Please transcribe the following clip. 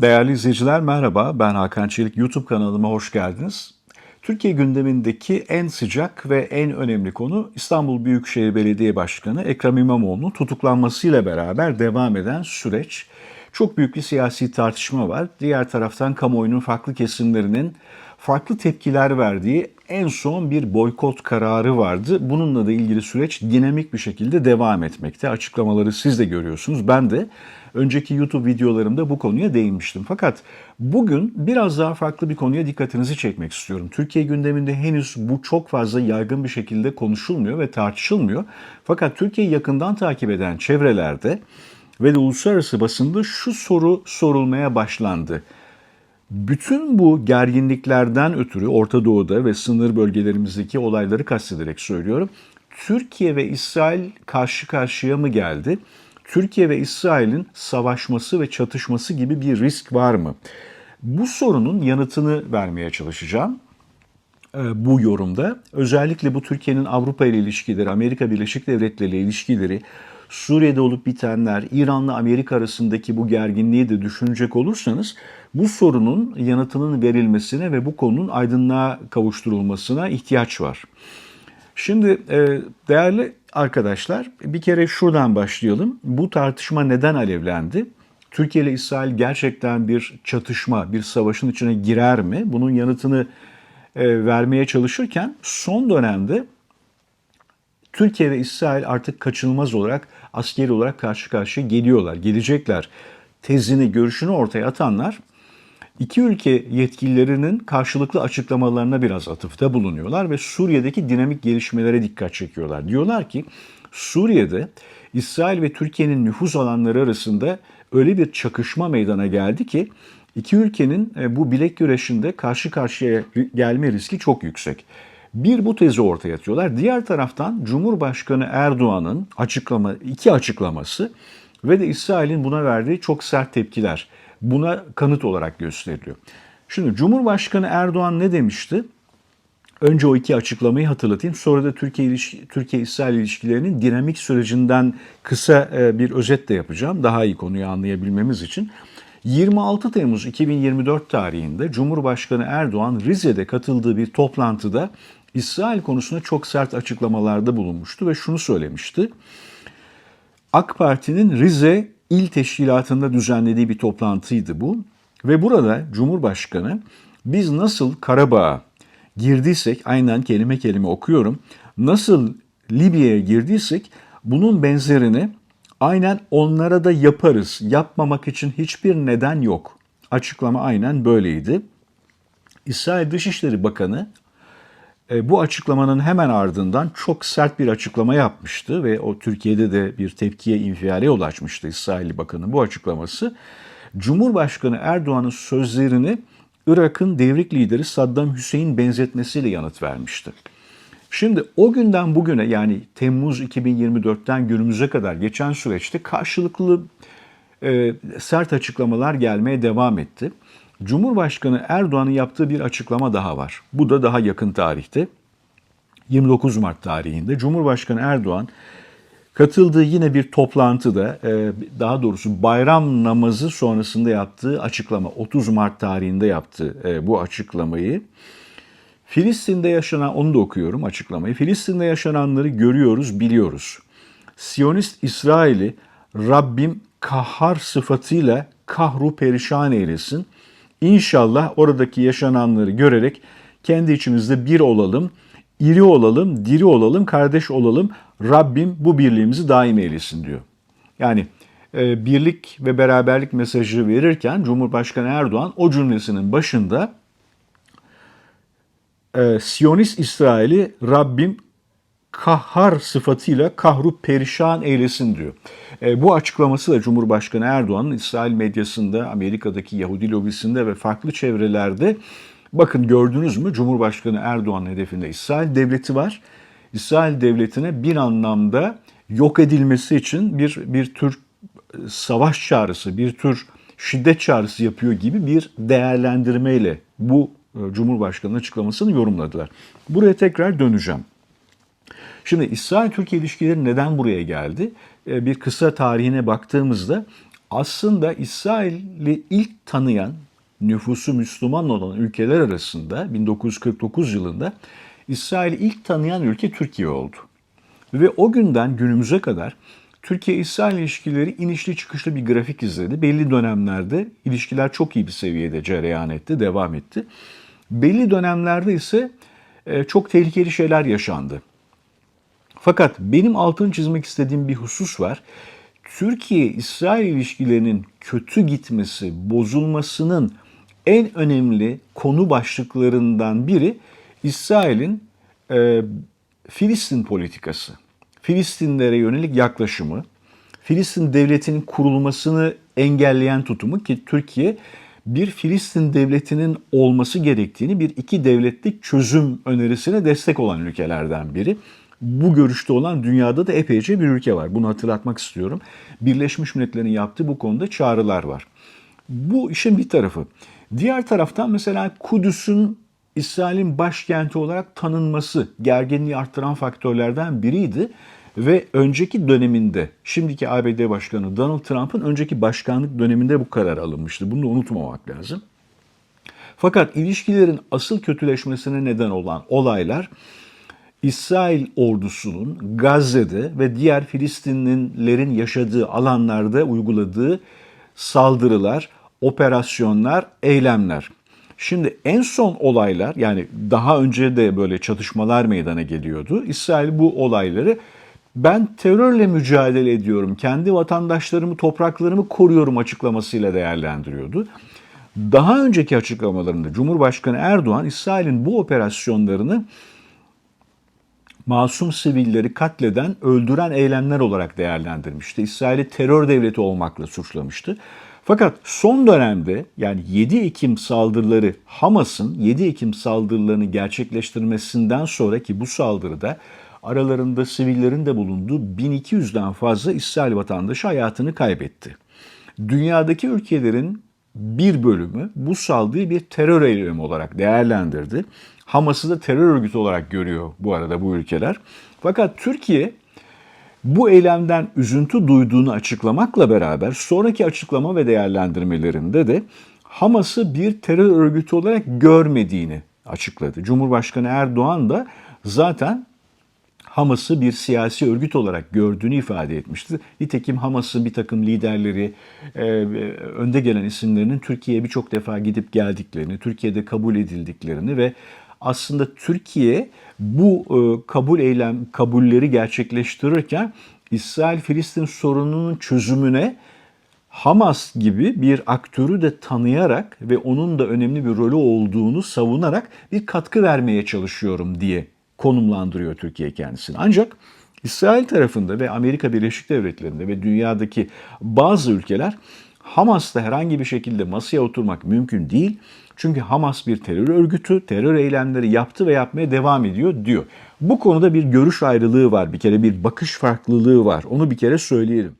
Değerli izleyiciler merhaba, ben Hakan Çelik. YouTube kanalıma hoş geldiniz. Türkiye gündemindeki en sıcak ve en önemli konu İstanbul Büyükşehir Belediye Başkanı Ekrem İmamoğlu'nun tutuklanmasıyla beraber devam eden süreç. Çok büyük bir siyasi tartışma var. Diğer taraftan kamuoyunun farklı kesimlerinin farklı tepkiler verdiği en son bir boykot kararı vardı. Bununla da ilgili süreç dinamik bir şekilde devam etmekte. Açıklamaları siz de görüyorsunuz. Ben de önceki YouTube videolarımda bu konuya değinmiştim. Fakat bugün biraz daha farklı bir konuya dikkatinizi çekmek istiyorum. Türkiye gündeminde henüz bu çok fazla yaygın bir şekilde konuşulmuyor ve tartışılmıyor. Fakat Türkiye'yi yakından takip eden çevrelerde ve de uluslararası basında şu soru sorulmaya başlandı. Bütün bu gerginliklerden ötürü Orta Doğu'da ve sınır bölgelerimizdeki olayları kastederek söylüyorum. Türkiye ve İsrail karşı karşıya mı geldi? Türkiye ve İsrail'in savaşması ve çatışması gibi bir risk var mı? Bu sorunun yanıtını vermeye çalışacağım e, bu yorumda. Özellikle bu Türkiye'nin Avrupa ile ilişkileri, Amerika Birleşik Devletleri ile ilişkileri, Suriye'de olup bitenler, İran'la Amerika arasındaki bu gerginliği de düşünecek olursanız bu sorunun yanıtının verilmesine ve bu konunun aydınlığa kavuşturulmasına ihtiyaç var. Şimdi e, değerli arkadaşlar bir kere şuradan başlayalım. Bu tartışma neden alevlendi? Türkiye ile İsrail gerçekten bir çatışma, bir savaşın içine girer mi? Bunun yanıtını e, vermeye çalışırken son dönemde Türkiye ve İsrail artık kaçınılmaz olarak askeri olarak karşı karşıya geliyorlar, gelecekler. Tezini, görüşünü ortaya atanlar iki ülke yetkililerinin karşılıklı açıklamalarına biraz atıfta bulunuyorlar ve Suriye'deki dinamik gelişmelere dikkat çekiyorlar. Diyorlar ki Suriye'de İsrail ve Türkiye'nin nüfus alanları arasında öyle bir çakışma meydana geldi ki iki ülkenin e, bu bilek güreşinde karşı karşıya gelme riski çok yüksek. Bir bu tezi ortaya atıyorlar. Diğer taraftan Cumhurbaşkanı Erdoğan'ın açıklama iki açıklaması ve de İsrail'in buna verdiği çok sert tepkiler buna kanıt olarak gösteriliyor. Şimdi Cumhurbaşkanı Erdoğan ne demişti? Önce o iki açıklamayı hatırlatayım. Sonra da Türkiye Türkiye İsrail ilişkilerinin dinamik sürecinden kısa e, bir özet de yapacağım. Daha iyi konuyu anlayabilmemiz için. 26 Temmuz 2024 tarihinde Cumhurbaşkanı Erdoğan Rize'de katıldığı bir toplantıda İsrail konusunda çok sert açıklamalarda bulunmuştu ve şunu söylemişti. AK Parti'nin Rize İl Teşkilatı'nda düzenlediği bir toplantıydı bu. Ve burada Cumhurbaşkanı biz nasıl Karabağ'a girdiysek, aynen kelime kelime okuyorum, nasıl Libya'ya girdiysek bunun benzerini aynen onlara da yaparız. Yapmamak için hiçbir neden yok. Açıklama aynen böyleydi. İsrail Dışişleri Bakanı bu açıklamanın hemen ardından çok sert bir açıklama yapmıştı ve o Türkiye'de de bir tepkiye infiale yol açmıştı İsrail Bakanı bu açıklaması. Cumhurbaşkanı Erdoğan'ın sözlerini Irak'ın devrik lideri Saddam Hüseyin benzetmesiyle yanıt vermişti. Şimdi o günden bugüne yani Temmuz 2024'ten günümüze kadar geçen süreçte karşılıklı e, sert açıklamalar gelmeye devam etti. Cumhurbaşkanı Erdoğan'ın yaptığı bir açıklama daha var. Bu da daha yakın tarihte. 29 Mart tarihinde Cumhurbaşkanı Erdoğan katıldığı yine bir toplantıda e, daha doğrusu bayram namazı sonrasında yaptığı açıklama 30 Mart tarihinde yaptı e, bu açıklamayı. Filistin'de yaşanan onu da okuyorum açıklamayı. Filistin'de yaşananları görüyoruz, biliyoruz. Siyonist İsrail'i Rabbim kahhar sıfatıyla kahru perişan eylesin. İnşallah oradaki yaşananları görerek kendi içimizde bir olalım, iri olalım, diri olalım, kardeş olalım. Rabbim bu birliğimizi daim eylesin diyor. Yani e, birlik ve beraberlik mesajı verirken Cumhurbaşkanı Erdoğan o cümlesinin başında e, Siyonist İsrail'i Rabbim kahhar sıfatıyla kahru perişan eylesin diyor. E, bu açıklaması da Cumhurbaşkanı Erdoğan'ın İsrail medyasında, Amerika'daki Yahudi lobisinde ve farklı çevrelerde bakın gördünüz mü Cumhurbaşkanı Erdoğan'ın hedefinde İsrail devleti var. İsrail devletine bir anlamda yok edilmesi için bir bir tür savaş çağrısı, bir tür şiddet çağrısı yapıyor gibi bir değerlendirmeyle bu e, Cumhurbaşkanı'nın açıklamasını yorumladılar. Buraya tekrar döneceğim. Şimdi İsrail-Türkiye ilişkileri neden buraya geldi? Ee, bir kısa tarihine baktığımızda aslında İsrail'i ilk tanıyan nüfusu Müslüman olan ülkeler arasında 1949 yılında İsrail'i ilk tanıyan ülke Türkiye oldu. Ve o günden günümüze kadar Türkiye-İsrail ilişkileri inişli çıkışlı bir grafik izledi. Belli dönemlerde ilişkiler çok iyi bir seviyede cereyan etti, devam etti. Belli dönemlerde ise e, çok tehlikeli şeyler yaşandı. Fakat benim altını çizmek istediğim bir husus var. Türkiye-İsrail ilişkilerinin kötü gitmesi, bozulmasının en önemli konu başlıklarından biri İsrail'in e, Filistin politikası. Filistinlere yönelik yaklaşımı, Filistin devletinin kurulmasını engelleyen tutumu ki Türkiye bir Filistin devletinin olması gerektiğini bir iki devletlik çözüm önerisine destek olan ülkelerden biri. Bu görüşte olan dünyada da epeyce bir ülke var. Bunu hatırlatmak istiyorum. Birleşmiş Milletler'in yaptığı bu konuda çağrılar var. Bu işin bir tarafı. Diğer taraftan mesela Kudüs'ün İsrail'in başkenti olarak tanınması gerginliği arttıran faktörlerden biriydi. Ve önceki döneminde, şimdiki ABD Başkanı Donald Trump'ın önceki başkanlık döneminde bu karar alınmıştı. Bunu da unutmamak lazım. Fakat ilişkilerin asıl kötüleşmesine neden olan olaylar İsrail ordusunun Gazze'de ve diğer Filistinlilerin yaşadığı alanlarda uyguladığı saldırılar, operasyonlar, eylemler. Şimdi en son olaylar yani daha önce de böyle çatışmalar meydana geliyordu. İsrail bu olayları ben terörle mücadele ediyorum, kendi vatandaşlarımı, topraklarımı koruyorum açıklamasıyla değerlendiriyordu. Daha önceki açıklamalarında Cumhurbaşkanı Erdoğan İsrail'in bu operasyonlarını masum sivilleri katleden, öldüren eylemler olarak değerlendirmişti. İsrail'i terör devleti olmakla suçlamıştı. Fakat son dönemde yani 7 Ekim saldırıları Hamas'ın 7 Ekim saldırılarını gerçekleştirmesinden sonraki bu saldırıda aralarında sivillerin de bulunduğu 1200'den fazla İsrail vatandaşı hayatını kaybetti. Dünyadaki ülkelerin bir bölümü bu saldırıyı bir terör eylemi olarak değerlendirdi. Hamas'ı da terör örgütü olarak görüyor bu arada bu ülkeler. Fakat Türkiye bu eylemden üzüntü duyduğunu açıklamakla beraber sonraki açıklama ve değerlendirmelerinde de Hamas'ı bir terör örgütü olarak görmediğini açıkladı. Cumhurbaşkanı Erdoğan da zaten Hamas'ı bir siyasi örgüt olarak gördüğünü ifade etmişti. Nitekim Hamas'ın bir takım liderleri, e, önde gelen isimlerinin Türkiye'ye birçok defa gidip geldiklerini, Türkiye'de kabul edildiklerini ve aslında Türkiye bu e, kabul eylem kabulleri gerçekleştirirken İsrail-Filistin sorununun çözümüne Hamas gibi bir aktörü de tanıyarak ve onun da önemli bir rolü olduğunu savunarak bir katkı vermeye çalışıyorum diye konumlandırıyor Türkiye kendisini. Ancak İsrail tarafında ve Amerika Birleşik Devletleri'nde ve dünyadaki bazı ülkeler Hamas'ta herhangi bir şekilde masaya oturmak mümkün değil. Çünkü Hamas bir terör örgütü, terör eylemleri yaptı ve yapmaya devam ediyor diyor. Bu konuda bir görüş ayrılığı var bir kere, bir bakış farklılığı var. Onu bir kere söyleyelim.